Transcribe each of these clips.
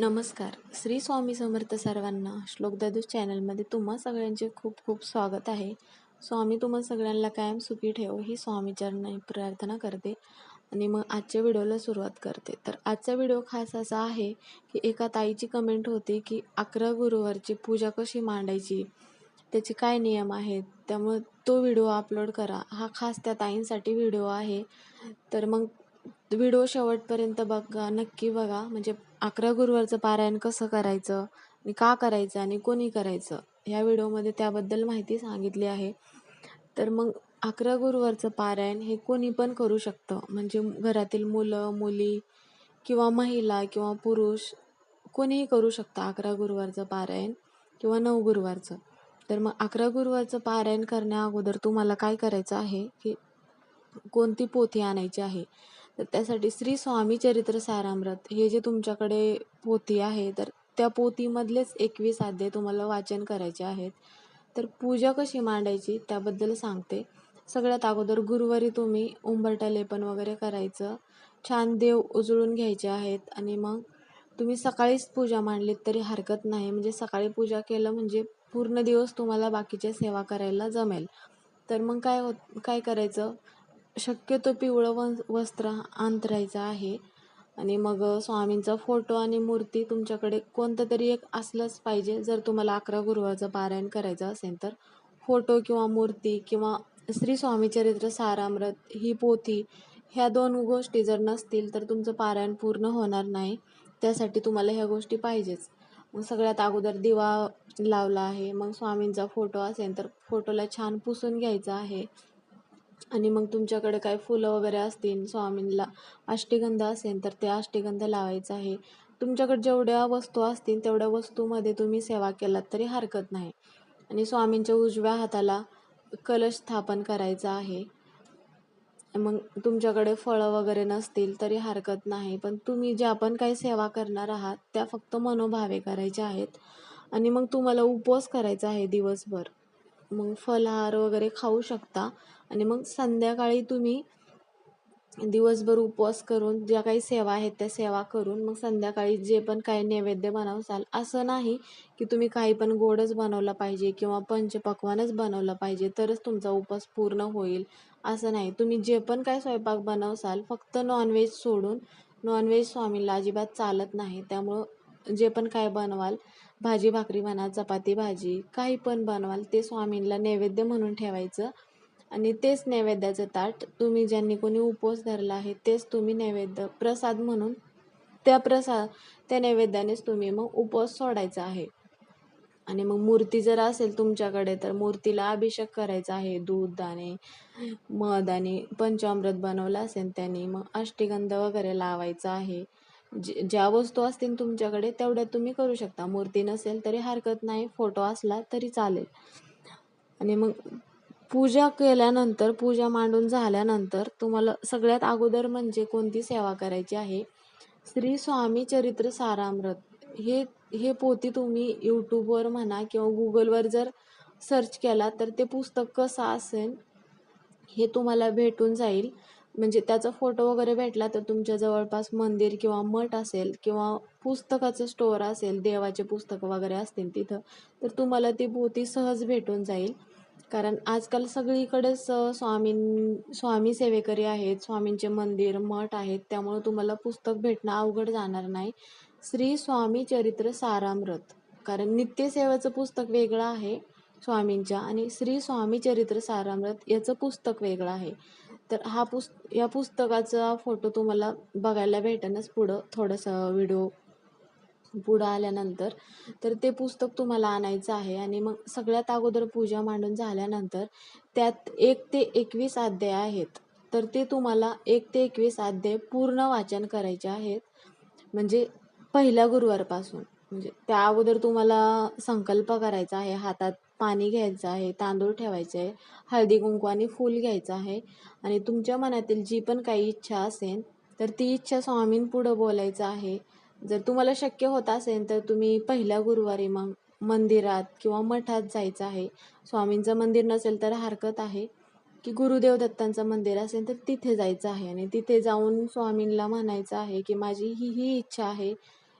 नमस्कार. श्री स्वामी समर्थ सर्वांना श्लोक दादू चॅनलमध्ये तुम्हा सगळ्यांचे खूप खूप स्वागत आहे. स्वामी तुम्हा सगळ्यांना कायम सुखी ठेव ही स्वामी प्रार्थना करते आणि मग आजच्या व्हिडिओला सुरुवात करते. तर आजचा व्हिडिओ खास असा आहे की एका ताईची कमेंट होती की अकरा गुरुवारची पूजा कशी मांडायची त्याचे काय नियम आहेत त्यामुळे तो व्हिडिओ अपलोड करा. हा खास त्या ताईंसाठी व्हिडिओ आहे. तर मग व्हिडिओ शेवटपर्यंत बघा नक्की बघा. म्हणजे अकरा गुरुवारचं पारायण कसं करायचं आणि का करायचं आणि कोणी करायचं ह्या व्हिडिओमध्ये त्याबद्दल माहिती सांगितली आहे. तर मग अकरा गुरुवारचं पारायण हे कोणी पण करू शकतं. म्हणजे घरातील मुलं मुली किंवा महिला किंवा पुरुष कोणीही करू शकतं अकरा गुरुवारचं पारायण किंवा नऊ गुरुवारचं. तर मग अकरा गुरुवारचं पारायण करण्या अगोदर तुम्हाला काय करायचं आहे की कोणती पोथी आणायची आहे? तर त्यासाठी श्री स्वामी चरित्र सारामृत हे जे तुमच्याकडे पोथी आहे तर त्या पोथीमधलेच एकवीस अध्याय तुम्हाला वाचन करायचे आहेत. तर पूजा कशी मांडायची त्याबद्दल सांगते. सगळ्यात अगोदर गुरुवारी तुम्ही उंबरटा लेपन वगैरे करायचं. छान देव उजळून घ्यायचे आहेत आणि मग तुम्ही सकाळीच पूजा मांडलीत तरी हरकत नाही. म्हणजे सकाळी पूजा केलं म्हणजे पूर्ण दिवस तुम्हाला बाकीच्या सेवा करायला जमेल. तर मग काय होत काय करायचं? शक्यतो पिवळं व वस्त्र अंतरायचं आहे. आणि मग स्वामींचा फोटो आणि मूर्ती तुमच्याकडे कोणतं तरी एक असलंच पाहिजे. जर तुम्हाला अकरा गुरुवारचं पारायण करायचं असेल तर फोटो किंवा मूर्ती किंवा श्री स्वामी चरित्र सारामृत ही पोथी ह्या दोन गोष्टी जर नसतील तर तुमचं पारायण पूर्ण होणार नाही. त्यासाठी तुम्हाला ह्या गोष्टी पाहिजेच. मग सगळ्यात अगोदर दिवा लावला आहे. मग स्वामींचा फोटो असेल तर फोटोला छान पुसून घ्यायचा आहे. आणि मग तुमच्याकडे काय फुलं वगैरे असतील स्वामींना अष्टिगंध असेल तर ते अष्टीगंध लावायचं आहे. तुमच्याकडे जेवढ्या वस्तू असतील तेवढ्या वस्तूमध्ये तुम्ही सेवा केलात तरी हरकत नाही. आणि स्वामींच्या उजव्या हाताला कलश स्थापन करायचा आहे. मग तुमच्याकडे फळं वगैरे नसतील तरी हरकत नाही पण तुम्ही ज्या पण काही सेवा करणार आहात त्या फक्त मनोभावे करायच्या आहेत. आणि मग तुम्हाला उपवास करायचा आहे दिवसभर. मग फलहार वगैरे खाऊ शकता. आणि मग संध्याकाळी तुम्ही दिवसभर उपवास करून ज्या काही सेवा आहेत त्या सेवा करून मग संध्याकाळी जे पण काही नैवेद्य बनवसाल असं नाही की तुम्ही काही पण गोडच बनवलं पाहिजे किंवा पंचपक्वानच बनवलं पाहिजे तरच तुमचा उपवास पूर्ण होईल असं नाही. तुम्ही जे पण काय स्वयंपाक बनवसाल फक्त नॉनव्हेज सोडून नॉनव्हेज स्वामीला अजिबात चालत नाही. त्यामुळं जे पण काय बनवाल भाजी भाकरी म्हणा चपाती भाजी काही पण बनवाल ते स्वामींना नैवेद्य म्हणून ठेवायचं. आणि तेच नैवेद्याचं ताट तुम्ही ज्यांनी कोणी उपवास धरला आहे तेच तुम्ही नैवेद्य प्रसाद म्हणून त्या प्रसाद त्या नैवेद्यानेच तुम्ही मग उपवास सोडायचा आहे. आणि मग मूर्ती जर असेल तुमच्याकडे तर मूर्तीला अभिषेक करायचा आहे. दूध दाणे मध आणि पंचामृत बनवलं असेल त्याने मग अष्टगंध वगैरे लावायचा आहे. जे ज्या वस्तू असतील तुमच्याकडे तेवढ्या तुम्ही करू शकता. मूर्ती नसेल तरी हरकत नाही फोटो असला तरी चालेल. आणि मग पूजा केल्यानंतर पूजा मांडून झाल्यानंतर तुम्हाला सगळ्यात अगोदर म्हणजे कोणती सेवा करायची आहे? श्री स्वामी चरित्र सारामृत. हे हे पोथी तुम्ही यूट्यूबवर म्हणा किंवा गुगलवर जर सर्च केला तर ते पुस्तक कसं असेल हे तुम्हाला भेटून जाईल. म्हणजे त्याचा फोटो वगैरे भेटला तर तुमच्या जवळपास मंदिर किंवा मठ असेल किंवा पुस्तकाचं स्टोअर असेल देवाचे पुस्तकं वगैरे असतील तिथं तर तुम्हाला ती पोथी सहज भेटून जाईल. कारण आजकाल सगळीकडेच स्वामी स्वामी सेवेकरी आहेत स्वामींचे मंदिर मठ आहेत त्यामुळं तुम्हाला पुस्तक भेटणं अवघड जाणार नाही. श्री स्वामी चरित्र सारामृत. कारण नित्यसेवेचं पुस्तक वेगळं आहे स्वामींच्या आणि श्री स्वामी चरित्र सारामृत याचं पुस्तक वेगळं आहे. तर हा पुस्त या पुस्तकाचा फोटो तुम्हाला बघायला भेटेनच पुढं. थोडंसं व्हिडिओ पुढं आल्यानंतर. तर ते पुस्तक तुम्हाला आणायचं आहे आणि मग सगळ्यात अगोदर पूजा मांडून झाल्यानंतर त्यात एक ते एकवीस अध्याय आहेत. तर ते तुम्हाला एक ते एकवीस अध्याय पूर्ण वाचन करायचे आहेत. म्हणजे पहिल्या गुरुवारपासून. म्हणजे त्या अगोदर तुम्हाला संकल्प करायचा आहे हातात पाणी घ्यायचं आहे तांदूळ ठेवायचे आहे हळदी कुंकू आणि फूल घ्यायचं आहे. आणि तुमच्या मनातील जी पण काही इच्छा असेल तर ती इच्छा स्वामींपुढं बोलायचं आहे. जर तुम्हाला शक्य होत असेल तर तुम्ही पहिल्या गुरुवारी मग मंदिरात किंवा मठात जायचं आहे. स्वामींचं मंदिर नसेल तर हरकत आहे. की गुरुदेव दत्तांचं मंदिर असेल तर तिथे जायचं आहे आणि तिथे जाऊन स्वामींना म्हणायचं आहे की माझी ही ही इच्छा आहे.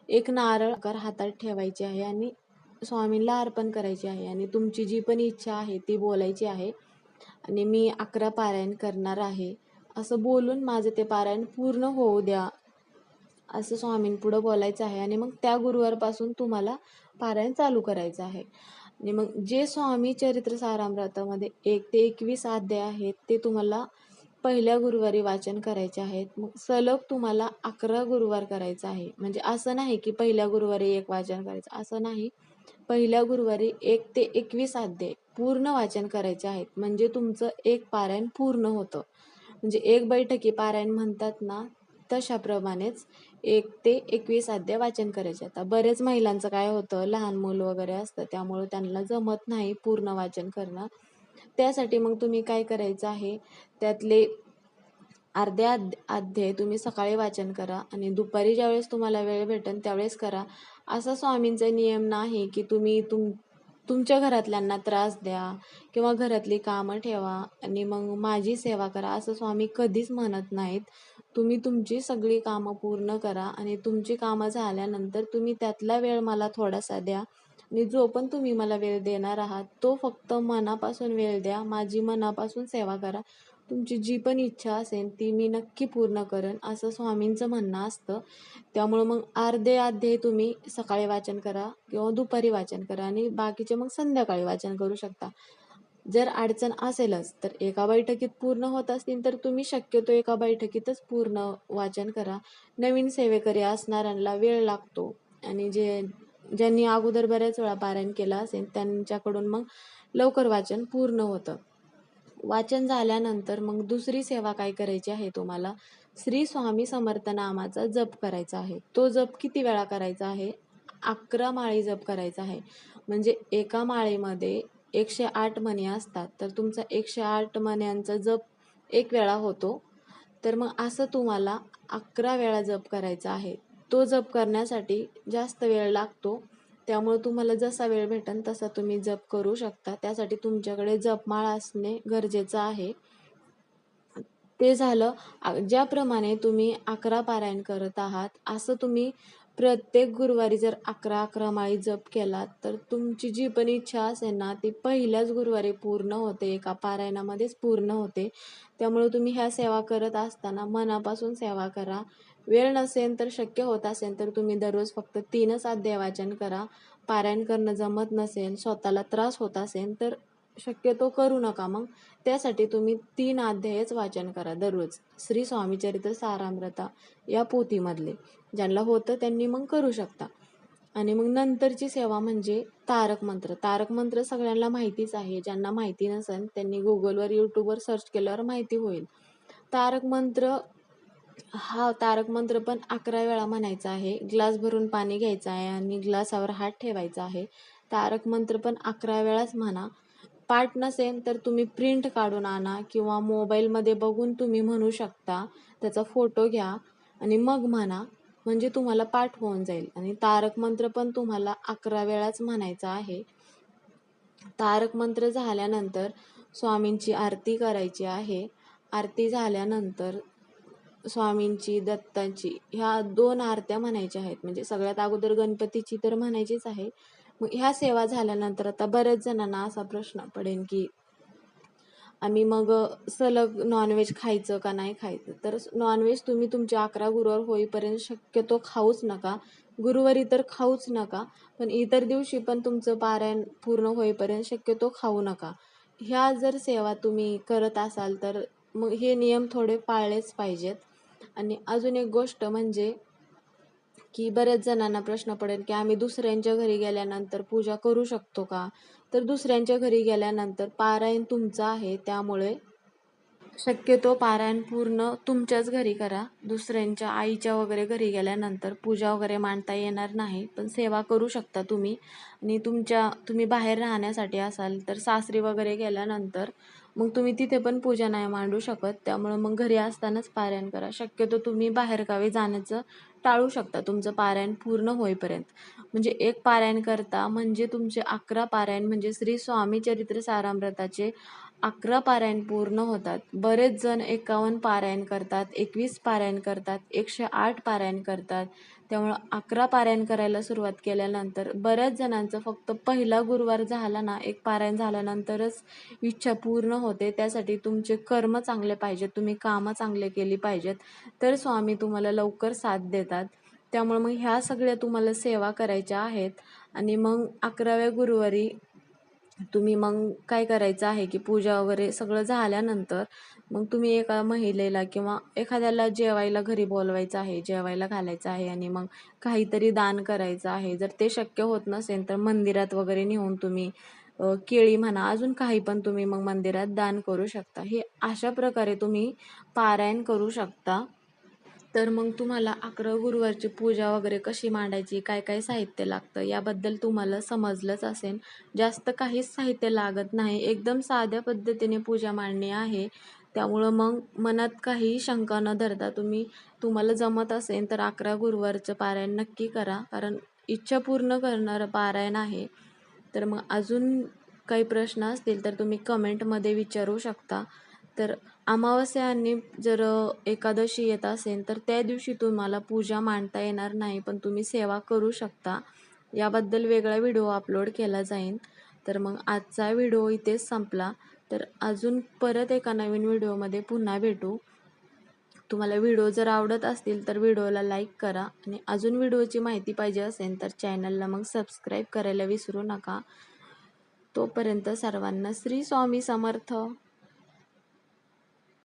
एक नारळ आकार हातात ठेवायची आहे आणि स्वामींना अर्पण करायची आहे आणि तुमची जी पण इच्छा आहे ती बोलायची आहे. आणि मी अकरा पारायण करणार आहे. असं बोलून माझं ते पारायण पूर्ण होऊ द्या. असं स्वामींपुढं बोलायचं आहे आणि मग त्या गुरुवारपासून तुम्हाला पारायण चालू करायचं आहे. आणि मग जे स्वामी चरित्र सारामृतामध्ये एक ते एकवीस अध्याय आहेत ते तुम्हाला पहिल्या गुरुवारी वाचन करायचे आहेत. मग सलग तुम्हाला अकरा गुरुवार करायचं आहे. म्हणजे असं नाही की पहिल्या गुरुवारी एक वाचन करायचं असं नाही. पहिल्या गुरुवारी एक ते एकवीस अध्याय पूर्ण वाचन करायचे आहेत. म्हणजे तुमचं एक पारायण पूर्ण होतं. म्हणजे एक बैठकी पारायण म्हणतात ना तशाप्रमाणेच एक ते एकवीस अध्याय वाचन करायचे. आता बरेच महिलांचं काय होतं लहान मूल वगैरे असतं त्यामुळे त्यांना जमत नाही पूर्ण वाचन करणं. त्यासाठी मग तुम्ही काय करायचं आहे त्यातले अर्धे अध्य अध्याय तुम्ही सकाळी वाचन करा आणि दुपारी ज्यावेळेस तुम्हाला वेळ भेटेल त्यावेळेस करा. असा स्वामींचा नियम नाही की तुम्ही तुम तुमच्या घरातल्यांना त्रास द्या किंवा घरातली कामं ठेवा आणि मग माझी सेवा करा असं स्वामी कधीच म्हणत नाहीत. तुम्ही तुमची सगळी कामं पूर्ण करा आणि तुमची कामं झाल्यानंतर तुम्ही त्यातला वेळ मला थोडासा द्या. आणि जो पण तुम्ही मला वेळ देणार आहात तो फक्त मनापासून वेळ द्या. माझी मनापासून सेवा करा. तुमची जी पण इच्छा असेल ती मी नक्की पूर्ण करेन असं स्वामींचं म्हणणं असतं. त्यामुळं मग अर्धे अर्धे तुम्ही सकाळी वाचन करा किंवा दुपारी वाचन करा आणि बाकीचे मग संध्याकाळी वाचन करू शकता. जर अडचण असेलच तर एका बैठकीत पूर्ण होत असतील तर तुम्ही शक्यतो एका बैठकीतच पूर्ण वाचन करा. नवीन सेवेकरी असणाऱ्यांना वेळ लागतो. आणि जे ज्यांनी अगोदर बऱ्याच वेळा पारायण केलं असेल त्यांच्याकडून मग लवकर वाचन पूर्ण होतं. वाचन झाल्यानंतर मग दुसरी सेवा काय करायची आहे तुम्हाला? श्री स्वामी समर्थ नामाचा जप करायचा आहे. तो जप किती वेळा करायचा आहे? अकरा माळी जप करायचा आहे. म्हणजे एका माळेमध्ये एकशे आठ मणी असतात. तर तुमचा एकशे आठ मण्यांचा जप एक वेळा होतो. तर मग असं तुम्हाला अकरा वेळा जप करायचा आहे. तो जप करण्यासाठी जास्त वेळ लागतो. त्यामुळे तुम्हाला जसा वेळ भेटेल तसा तुम्ही जप करू शकता. त्यासाठी तुमच्याकडे जपमाळ असणे गरजेचं आहे. ते झालं. ज्याप्रमाणे तुम्ही अकरा पारायण करत आहात असं तुम्ही प्रत्येक गुरुवारी जर अकरा अकरा माळी जप केलात तर तुमची जी पण इच्छा असेल ना ती पहिल्याच गुरुवारी पूर्ण होते एका पारायणामध्येच पूर्ण होते. त्यामुळे तुम्ही ह्या सेवा करत असताना मनापासून सेवा करा. वेळ नसेल तर शक्य होत असेल तर तुम्ही दररोज फक्त तीनच अध्याय देवाचन करा. पारायण करणं जमत नसेल स्वतःला त्रास होत असेल तर शक्यतो करू नका. मग त्यासाठी तुम्ही तीन अध्यायच वाचन करा दररोज. श्री स्वामीचरित्र सारामृता या पोथीमधले. ज्यांना होतं त्यांनी मग करू शकता. आणि मग नंतरची सेवा म्हणजे तारक मंत्र. तारक मंत्र सगळ्यांना माहितीच आहे. ज्यांना माहिती नसेल त्यांनी गुगलवर यूट्यूबवर सर्च केल्यावर माहिती होईल. तारक मंत्र हा तारक मंत्र पण अकरा वेळा म्हणायचा आहे. ग्लास भरून पाणी घ्यायचं आहे आणि ग्लासावर हात ठेवायचा आहे. तारक मंत्र पण अकरा वेळाच म्हणा. पाठ नसेल तर तुम्ही प्रिंट काढून आणा किंवा मोबाईलमध्ये बघून तुम्ही म्हणू शकता. त्याचा फोटो घ्या आणि मग म्हणा. म्हणजे तुम्हाला पाठ होऊन जाईल. आणि तारक मंत्र पण तुम्हाला अकरा वेळाच म्हणायचा आहे. तारक मंत्र झाल्यानंतर स्वामींची आरती करायची आहे. आरती झाल्यानंतर स्वामींची दत्तांची ह्या दोन आरत्या म्हणायच्या आहेत. म्हणजे सगळ्यात अगोदर गणपतीची तर म्हणायचीच आहे. मग ह्या सेवा झाल्यानंतर आता बऱ्याच जणांना असा प्रश्न पडेल की आम्ही मग सलग नॉनव्हेज खायचं का नाही खायचं? तर नॉनव्हेज तुम्ही तुमच्या अकरा गुरुवार होईपर्यंत शक्यतो खाऊच नका. गुरुवारी तर खाऊच नका पण इतर दिवशी पण तुमचं पारायण पूर्ण होईपर्यंत शक्यतो खाऊ नका. ह्या जर सेवा तुम्ही करत असाल तर मग हे नियम थोडे पाळलेच पाहिजेत. आणि अजून एक गोष्ट म्हणजे की बऱ्याच जणांना प्रश्न पडेल की आम्ही दुसऱ्यांच्या घरी गेल्यानंतर पूजा करू शकतो का? तर दुसऱ्यांच्या घरी गेल्यानंतर पारायण तुमचं आहे त्यामुळे शक्यतो पारायण पूर्ण तुमच्याच घरी करा. दुसऱ्यांच्या आईच्या वगैरे घरी गेल्यानंतर पूजा वगैरे मांडता येणार नाही पण सेवा करू शकता तुम्ही. आणि तुमच्या तुम्ही बाहेर राहण्यासाठी असाल तर सासरी वगैरे गेल्यानंतर मग तुम्ही तिथे पण पूजा नाही मांडू शकत. त्यामुळं मग घरी असतानाच पारायण करा. शक्यतो तुम्ही बाहेरगावी जाण्याचं टाळू शकता. तुमचं पारायण पूर्ण होईपर्यंत. म्हणजे एक पारायण करता म्हणजे तुमचे अकरा पारायण म्हणजे श्री स्वामी चरित्र सारामृताचे अकरा पारायण पूर्ण होतात. बरेच जण एकावन्न पारायण करतात एकवीस पारायण करतात एकशे आठ पारायण करतात. त्यामुळं अकरा पारायण करायला सुरुवात केल्यानंतर बऱ्याच जणांचं फक्त पहिला गुरुवार झाला ना एक पारायण झाल्यानंतरच इच्छा पूर्ण होते. त्यासाठी तुमचे कर्म चांगले पाहिजेत तुम्ही कामं चांगले केली पाहिजेत. तर स्वामी तुम्हाला लवकर साथ देतात. त्यामुळे मग ह्या सगळ्या तुम्हाला सेवा करायच्या आहेत. आणि मग अकराव्या गुरुवारी तुम्ही मग काय करायचं आहे की पूजा वगैरे सगळं झाल्यानंतर मग तुम्ही एका महिलेला किंवा एखाद्याला जेवायला घरी बोलवायचं आहे जेवायला घालायचं आहे आणि मग काहीतरी दान करायचं आहे जर ते शक्य होत नसेल तर मंदिरात वगैरे नेऊन तुम्ही केळी म्हणा अजून काही पण तुम्ही मग मंदिरात दान करू शकता. हे अशा प्रकारे तुम्ही पारायण करू शकता. तर मग तुम्हाला अकरा गुरुवारची पूजा वगैरे कशी मांडायची काय काय साहित्य लागतं याबद्दल तुम्हाला समजलंच असेल. जास्त काहीच साहित्य लागत नाही. एकदम साध्या पद्धतीने पूजा मांडणी आहे. त्यामुळं मग मनात काही शंका न धरता तुम्ही तुम्हाला जमत असेल तर अकरा गुरुवारचं पारायण नक्की करा. कारण इच्छा पूर्ण करणारं पारायण आहे. तर मग अजून काही प्रश्न असतील तर तुम्ही कमेंटमध्ये विचारू शकता. तर अमावस्या आणि जर एकादशी येत असेल तर त्या दिवशी तुम्हाला पूजा मांडता येणार नाही पण तुम्ही सेवा करू शकता. याबद्दल वेगळा व्हिडिओ अपलोड केला जाईल. तर मग आजचा व्हिडिओ इथेच संपला. तर अजून परत एका नवीन व्हिडिओमध्ये पुन्हा भेटू. तुम्हाला व्हिडिओ जर आवडत असतील तर व्हिडिओला लाईक करा आणि अजून व्हिडिओची माहिती पाहिजे असेल तर चॅनलला मग सबस्क्राईब करायला विसरू नका. तोपर्यंत सर्वांना श्री स्वामी समर्थ.